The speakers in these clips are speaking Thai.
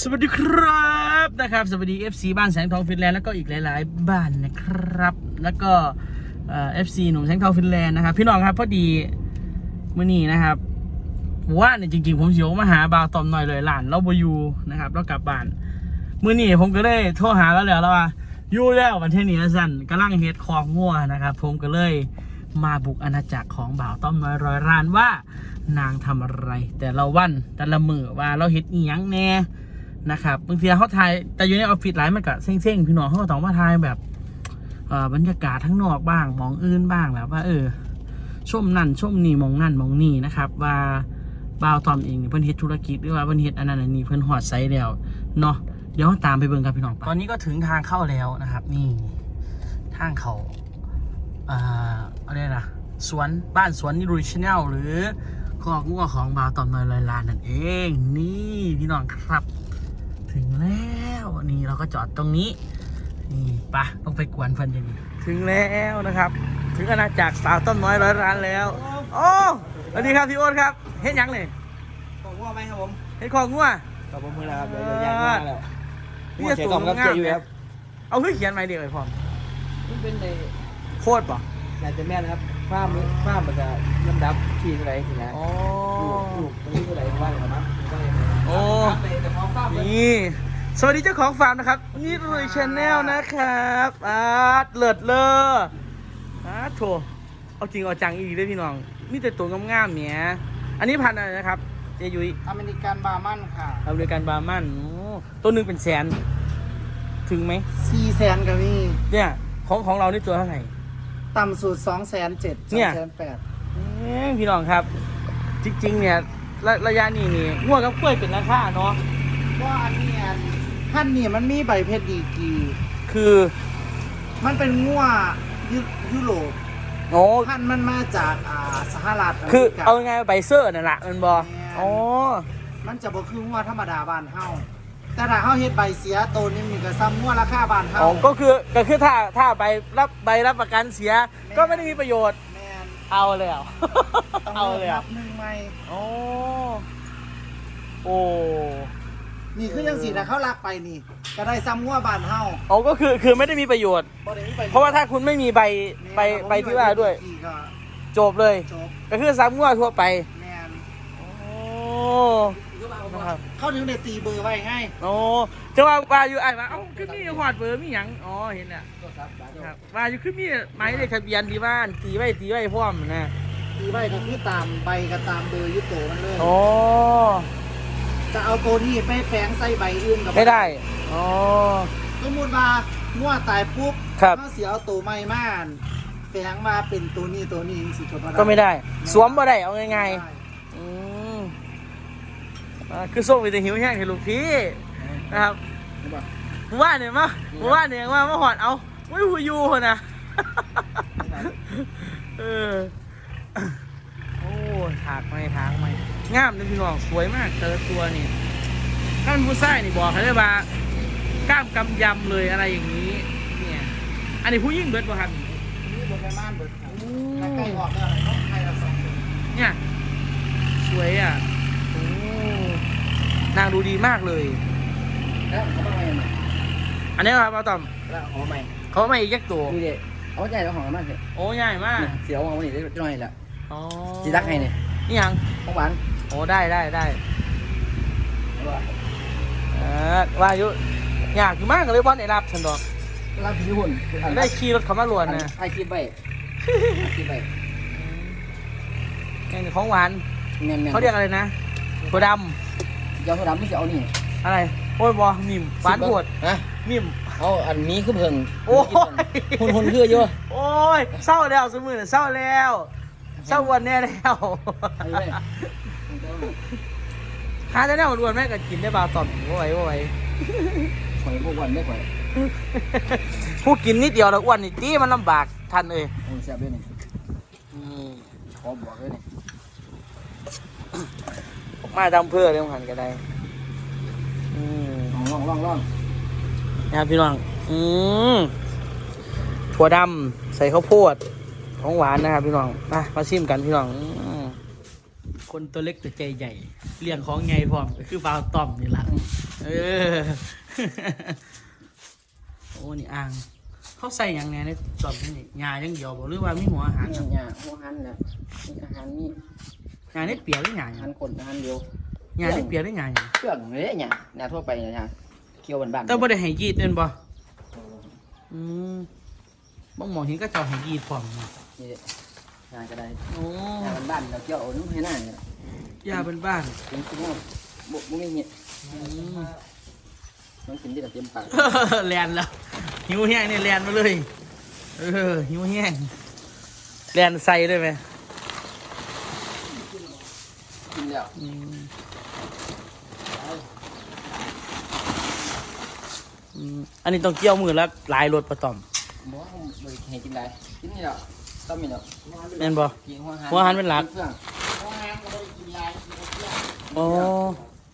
สวัสดีครับนะครับสวัสดี FC บ้านแสงทองฟินแลนด์แล้วก็อีกหลาย ๆ บ้านนะครับ แล้วก็เอ่อฟซีหนุ่มแสงทองฟินแลนด์นะครับ พี่น้องครับพอดีมื่อนี้นะครับว่าเนี่ยจริง ๆ ผมเสียวมาหาบาวตอมหน่อยเลยหลานเราบอยู่นะครับเรากลับบ้านมื่อนี้ผมก็ได้โทรหาแล้วแล้วว่าอยู่แล้ววันเทนี้สั่นกำลังเฮ็ดคองงัวนะครับ ผมก็เลยมาบุกอาณาจักรของบ่าวต้อมน้อยร้อยร้านว่านางทำอะไร แต่ละวันแต่ละมือว่าเราเฮ็ดอีหยังแน่ นะครับบางทีเขาถ่ายแต่อยู่ในออฟฟิศหลายมันก็เซ็งๆพี่น้องเขาก็ต้องมาถ่ายแบบบรรยากาศทั้งนอกบ้างมองอื่นบ้างแล้วว่า เออชมนั่นชมนี่มองนั่นมองนี่นะครับ ว่าบ่าวตอมเองเพิ่นเฮ็ดธุรกิจหรือว่าเพิ่นเฮ็ดอันนั้นอันนี้เพิ่นฮอดไซส์แล้วเนาะเดี๋ยวตามไปเบิ่งครับพี่น้องตอนนี้ก็ถึงทางเข้าแล้วนะครับ นี่ทางเขาอ่าอะไรนะสวนบ้านสวนนิรุยชแนลหรือคอกงัวของบ่าวตอมน้อยลอยลานนั่นเอง นี่พี่น้องครับ ถึงแล้วนี่เราก็จอดตรงนี้นี่ปะต้องไปกวนเพื่อนอย่างนี้ถึงแล้วนะครับ ถึงอาณาจักรสาวต้นน้อยร้อยร้านแล้ว โอ้สวัสดีครับพี่โอ๊ตครับเฮ็ดหยังเลยผมว่าไหมครับผมเฮ็ดของงัวกับผมมือแล้วครับเดี๋ยวจะย่างมาแล้วนี่หัวจะเสียตัวกล่อมกับงาเจมอยู่ๆครับเอาเพื่อเขียนไว้เดียวไอ้พร้อมมันเป็นในโคตรป่ะน่าจะแม่นครับฟ้ามือฟ้ามันจะลำดับที่เท่าไหร่สินะอ๋อลูกตรงนี้เท่าไหร่ว่าอย่างนั้นโอ้แต่พอ ฟ้ามันนี่ สวัสดีเจ้าของฟาร์มนะครับ นี่เลยชแนลนะครับอาร์ตเลิศเลออาร์ตโถเอาจริงเอาจังอีกด้วยพี่น้องนี่แต่ตัวงามๆเนี่ยอันนี้พันธุ์อะไรนะครับ เจยุ้ยอเมริกันบาร์มันค่ะอเมริกันบาร์มันโอ้ตัวหนึ่งเป็นแสน ถึงไหมสี่แสนกับนี่เนี่ย ของของเรานี่ตัวเท่าไหร่ ต่ำสุดสองแสนเจ็ดเนี่ยแสนแปดเอ้ยพี่น้องครับ จริงๆเนี่ย ระระยะนี้นี่ง่วกับกล้วยเป็นราคาเนาะ ว่าอันนี้อันท่านนี่มันมีใบเพชรดีกรีคือมันเป็นงัวยุยุโรปโอ้ท่านมันมาจากอ่าสหรัฐอเมคือริกาเอาไงใบเซอร์นั่นแหละมันบอแม่นอ๋อมันจะบ่คืองัวธรรมดาบ้านเฮาแต่ถ้าเฮาเฮ็ดใบเสียโตนี่มีก็ซ้ำงัวราคาบ้านเฮาอ๋อก็คือก็คือถ้าถ้าใบรับใบรับประกันเสียก็ไม่ได้มีประโยชน์แม่นเอาเลยอะต้องเอาเลยนัอะบหนึ่งใหม่โอ้โอ้ นี่คือจังซี่ถ้าเขาลักไปนี่ก็ได้ซ้ำงัวบ้านเฮาอ๋อก็คือคือไม่ได้มีประโยชน์ บ่ได้มีไปเพราะว่าถ้าคุณไม่มีใบใบใบที่ว่าด้วยก็จบเลย จบก็คือซ้ำงัวทั่วไปแม่นโอ้นะครับเขาถึงได้ตีเบอร์ไว้ให้โอ้จะว่าว่าอยู่ไอ้ว่าเอ้าคือมีหอดเบอร์มีหยังอ๋อเห็นแล้วครับว่าอยู่คือมีหมายเลขทะเบียนที่บ้านตีไว้ตีไว้พร้อมนะตีไว้ก็คือตามใบก็ตามเบอร์อยึดโตมันเลย โอ้ จะเอาตัวนี้ไปแฝงใส่ใบอื่นก็ไม่ได้ อ๋อ สมมุติว่างัวตายปุ๊บครับ เขาสิเอาตัวใหม่มาแฝงมาเป็นตัวนี้ตัวนี้สิก็บ่ได้ก็ไม่ได้ สวมบ่ได้เอาง่ายๆ อืมอ่าคือส่งไปแต่หิวแห้งให้ลูกพี่นะครับหมู่บ้านเนี่ยมาหมู่บ้านเนี่ยมามาหอดเอาไม่หูยูคนนะเออโอ้ถากไม่ถากไม่ งามเลยพี่น้องสวยมากแต่ละตัวนี่ถ้าเป็นผู้ชายนี่บอกเขาเลยว่ากล้ามกำยำเลยอะไรอย่างนี้ เนี่ย อันนี้ผู้ยิ่งเบิดบ่ครับนี่บนแม่ม่านเบิดครับโอ้ถ้าใกล้ออกแล้วอะไรต้องใครละสองคนเนี่ย สวยอะโอ้นางดูดีมากเลยแล้วเขาต้องอะไรใหม่อันนี้ครับอาตอมแล้วเอาใหม่เขาไม่อีกยักตัวดูดิเอาใจเราของมันมากเลยโอ้ใหญ่มากเสียวเอาวันนี้ได้หน่อยละอ๋อจีรักให้เนี่ยนี่ยังของหวานโอ้ได้ได้ได้เอาว่าเออว่าอยู่อยากอยู่มากเลยบอลไอ้รับฉันดอกรับพิหุ่นได้ขี่รถเขามาลวนนะไอคิดไปคิดไปนี่ของหวานเนียนเนียนเขาเรียกอะไรนะถั่วดยาถั่วดำไม่ใช่เอานี่ำอะไรโอ้ยบอมิ่มหวานโคตรฮะมิ่มเอาอันนี้คือเพิ่งโอ้ยหุ่นหุ่นคือเยอะโอ้ยเศร้าแล้วสมือน่ะเศร้าแล้วเศร้าวันแน่แล้วเอาเลย หาแต่แนวอ้วนๆแม่ก็กินได้บาตอบว่าไหวว่าไหวข่อยพวกวันได้ข่อยผู้กินนิดเดียวแล้วอ้วนนี่ตีมันลำบากทันเอ้ยโอ้ยแซ่บด้วยนี่อืมขอบอกเลยนี่มาดำเพื่อเรื่องหันก็ได้อืมลองลองลองนะครับพี่น้องอืมถั่วดำใส่ข้าวโพดของหวานนะครับพี่น้องมามาชิมกันพี่น้องอืม คนตัวเล็กแต่ใจใหญ่เลี้ยงของไงพร้อมก็คือบาวต้อมนี่แหละเออ โอ้นี่อ่าง เขาใส่อย่างแหน่ในจอมนี่ยาอย่างเดียวบ่หรือว่ามีหัวอาหารนี่ครับเนี่ยหัวหันเนี่ยมีอาหารนี่ยาในเปียกหรือหยาหอายัหางรคนอาหารเดียวยาในเปียกหรือหยาหยังเครื่องเลยเนี่ยแนวทั่วไปเนี่ยนะเคี่ยวบ้านๆแต่บ่ได้ให้ยีดเป็นบ่อืมบ่หมองเห็นก็เจ้าให้ยีดพร้อมนี่นี่ งานก็ได้โอ้งานบ้านๆเราเคี่ยวเอานุ่มให้หน้าเนี่ยยาเป็นบ้านเป็นชิ้นว่าบุกบุ้งเนี่ยอืมต้องกินที่เราเตรียมปากแลนแล้วหิวแห้งนี่แลนมาเลยเออหิวแห้งแลนใส่เลยไหมกินแล้วอืมอืมอันนี้ต้องเกี่ยวมือแล้วหลายรถประตอมบอกว่าไม่ให้กินอะไรกินนี่แล้วต้อ งมีแล้วแม่นบ่กินหัวหันหัวหันเป็นหลักเครื่องโรงแรมก็ได้กินยากินเที่ยวโอ้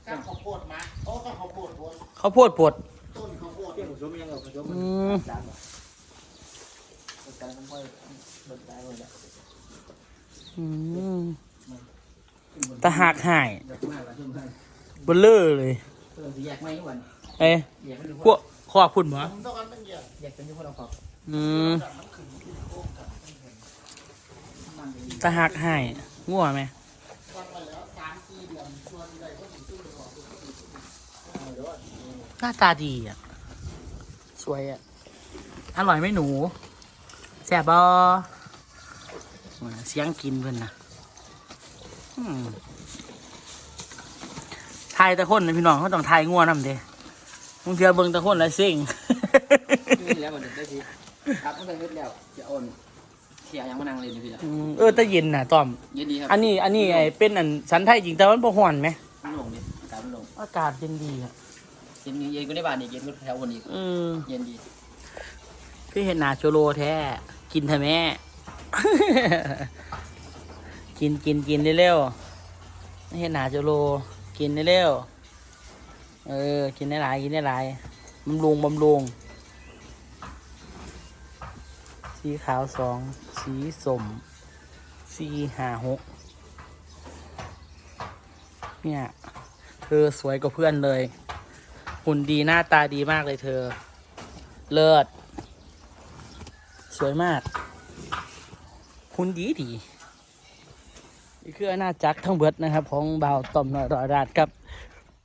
กับข้าวโพดมาโอ้ก็ข้าวโพดโพดข้าวโพดปวดต้นข้าวโพดเที่ยงผสมยังไงผสมอืมจานจานต้องค่อยเบิดได้เลยแหละอืมตะหากหายเดี๋ยวมาแล้วช่วงให้เบลเลอร์เลยเพิ่มสิแยกไม่ทุกวันเอ้ยแยกไม่ดูพวกขอบคุณบ่ผมต้องการเป็นเดียวแยกเป็นที่พวกเราขอบอืม มันขึ้นที่โค้งกับมันเป็น ตะหากใหายง่วไหมหน้าตาดีอะ สวยอะ อร่อยไหมหนูแซ่บบอเสียงกินเพิ่อนนะทายตะคนนะพี่น้องเขาต้องทายง่วนำเด้มึงเทียเบิ่งตะคนแล้วเซ็งนี่แล้วมันจะได้ทีครับตั้งแต่เฮ็ดแล้วจะโอน เขียยังมานั่งเลยนี่พี่ละอืมเออแตะเย็นน่ะตอมยินดีครับอันนี้อันนี้ไอ้เป็นอันสันไทยจริงแต่ว่ามันบ่ฮ้อนไหมมันลงดิอากาศมันลงอากาศเย็นดีอะเย็นเย็นกูในบ้านอีกเย็นกูแถววันอีกอืมเย็นดีพี่เห็นหนาโชโลแท้กินเถอะแม่ กินกินกินเร็วๆไม่เห็นหนาโชโลกินเร็วๆเออ กินได้หลายกินได้หลายบำรุงบำรุง สีขาวสองสีสมสีห้าหกเนี่ย เธอสวยกว่าเพื่อนเลย หุ่นดีหน้าตาดีมากเลยเธอ เลิศ สวยมากคุณดีดีนี่คืออาณาจักรทั้งเบิดนะครับ ของบ่าวต่อมน้อยรอยราดกับ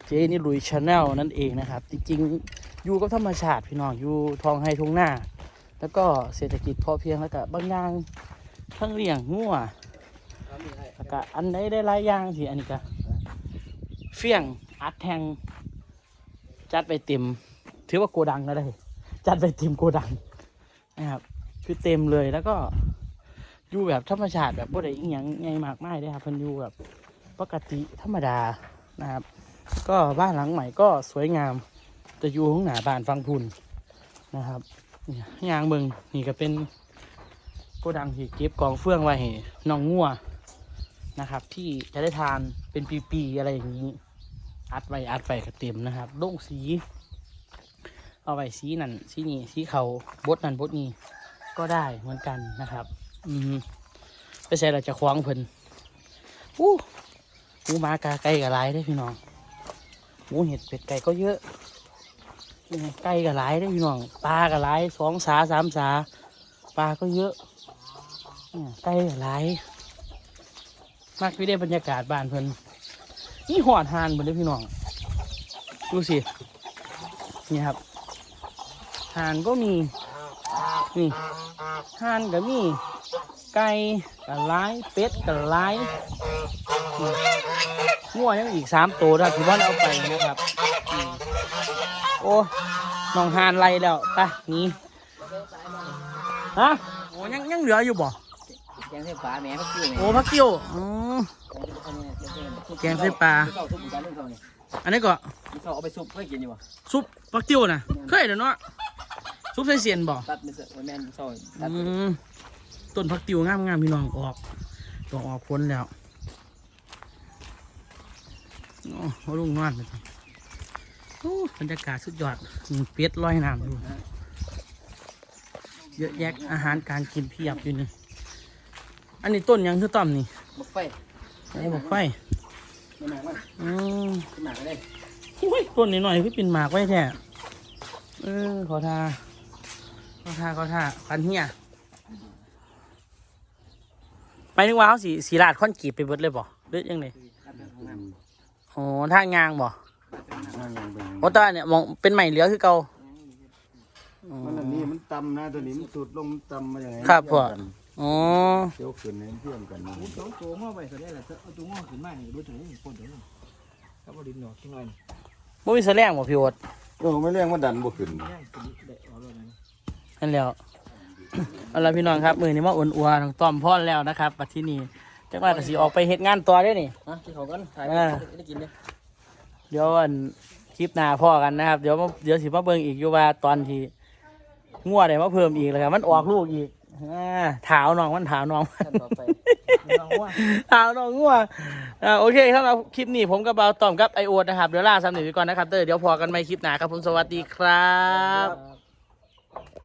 เจนี่ลุยชาแนลนั่นเองนะครับ จริงๆอยู่กับธรรมชาติพี่น้องอยู่ทองไฮทงหน้า แล้วก็เศรษฐกิจพอเพียงแล้วก็บางอย่างทั้งเลี้ยงงัวแล้วก็อันใดได้หลายอย่างสิอันนี้ก็เฟี้ยงอัดแทงจัดไปเต็ม ถือว่าโกดังก็ได้จัดไปเต็มโกดังนะครับคือเต็มเลยแล้วก็อยู่แบบธรรมชาติแบบบ่ได้อีหยังไงมากมายเลยครับเพิ่นอยู่แบบปกติธรรมดานะครับ ก็บ้านหลังใหม่ก็สวยงาม จะอยู่ข้างหน้าบ้านฟังพุนนะครับ ยางเบิงนี่ก็เป็นโกดังที่เก็บกองเฟื่องไว้ให้น้องงัวนะครับ ที่จะได้ทานเป็นปีๆอะไรอย่างนี้ อัดไว้อัดไว้ก็เต็มนะครับลงสี เอาไว้สีนั่นสีนี้สีเขาบดนั่นบดนี้ก็ได้เหมือนกันนะครับ อืมไปใส่เราจะคว้างเพิ่นอู้หมูมากาไก่กับลายได้พี่น้องหมูเห็ดเป็ดไก่ก็เยอะ ไก่กับหลายได้พี่น้องปลากับหลายสองสาสามสาปลาก็เยอะไก่กับหลายมากพี่ได้บรรยากาศบ้านเพิ่นนี่หอดหานหมดเลยพี่น้องดูสินี่ครับหานก็มีนี่หานก็มีไก่กับไล่เป็ดกับไล่นี่งัวยังอีกสามตัวนะที่ว่าเอาไปนะครับอืม โอ้น้องห่านไล่แล้วไปหนี่ฮะโอ้ยังยังเหลืออยู่บ่แกงเส้นปลาแม่เขาคิ้วแม่โอ้พักเกี่ยวอืมแกงเส้นปลาเส้นซุปเหมือนกันเรื่องเขานี่อันนี้ก็มีเขาเอาไปซุปเพื่อกินอยู่วะซุปพักเกี่ยวนะเคยเดี๋ยวเนาะซุปใส่เสียนบ่ตัดไม่เสร็จแม่นเศร้าตัดอืมต้นพักติวงามงามๆพี่น้องออกต้องออกพ้นแล้วโอ้โหลุงนอนไปจ้ะโอ้ บรรยากาศสุดยอดมีเป็ดลอยน้ำอยู่เยอะแยะอาหารการกินเพียบอยู่นี่ อันนี้ต้นหยังคือต้อมนี่บักไฟไอ้บอกไฟไม่หนักมั้งอืมไม่หนักก็ได้อุ้ยต้นนิดหน่อยพี่ปิ่นหมากไว้แท้เออขอทาขอทาขอทาปันเฮียไปนึกว่าเขาสีสีลาดค่อนกรีบไปเบิดเลยบ่หรือยังไงอ๋อท่างางบ่นั่นยังเป็น โอ้ตาเนี่ยมองเป็นใหม่เหลือคือเก่าอ๋อมันอันนี้มันต่ำนะตัวนี้มันสุดลงมันต่ำมาอย่างไงครับพ่ออ๋อเกี่ยวขึ้นให้มันเพื่อนกันนี่สองตัวง้อไปก็ได้แหละเอาตัวง้อขึ้นมานี่รู้จักนี่คนเดียวถ้าบ่ดินหนอกขึ้นหน่อยบ่มีแสลงบ่พี่โอ๊ตเออไม่เรียกว่าดันบ่ขึ้นย่างขึ้นได้เอาเลยนะนั่นแล้วเอาละพี่น้องครับมือนี้มาอุ่นอัวน้องต้อมพ่อนแล้วนะครับปัดที่นี่จังหวะก็สิออกไปเฮ็ดงานต่อได้อนี่ฮะที่เขากันถ่ายได้กินเลย เดี๋ยวอันคลิปหน้าพ่อกันนะครับ เดี๋ยวมาเดี๋ยวสิมาเบิ่งอีกอยู่ว่าตอนที่งัวได้มาเพิ่มอีกแล้วครับมันออกลูกอีกอ่าถาวน้องมันถาวน้องขั้นต่อไปน้องว่า ถาวน้องงัวอ่าโอเคสำหรับคลิปนี้ผมกับเบาต้อมกับไอโอดนะครับ เดี๋ยวลาสำเนียงไปก่อนนะครับเตอร์เดี๋ยวพอกันใหม่คลิปหน้าครับผมสวัสดีครับครับ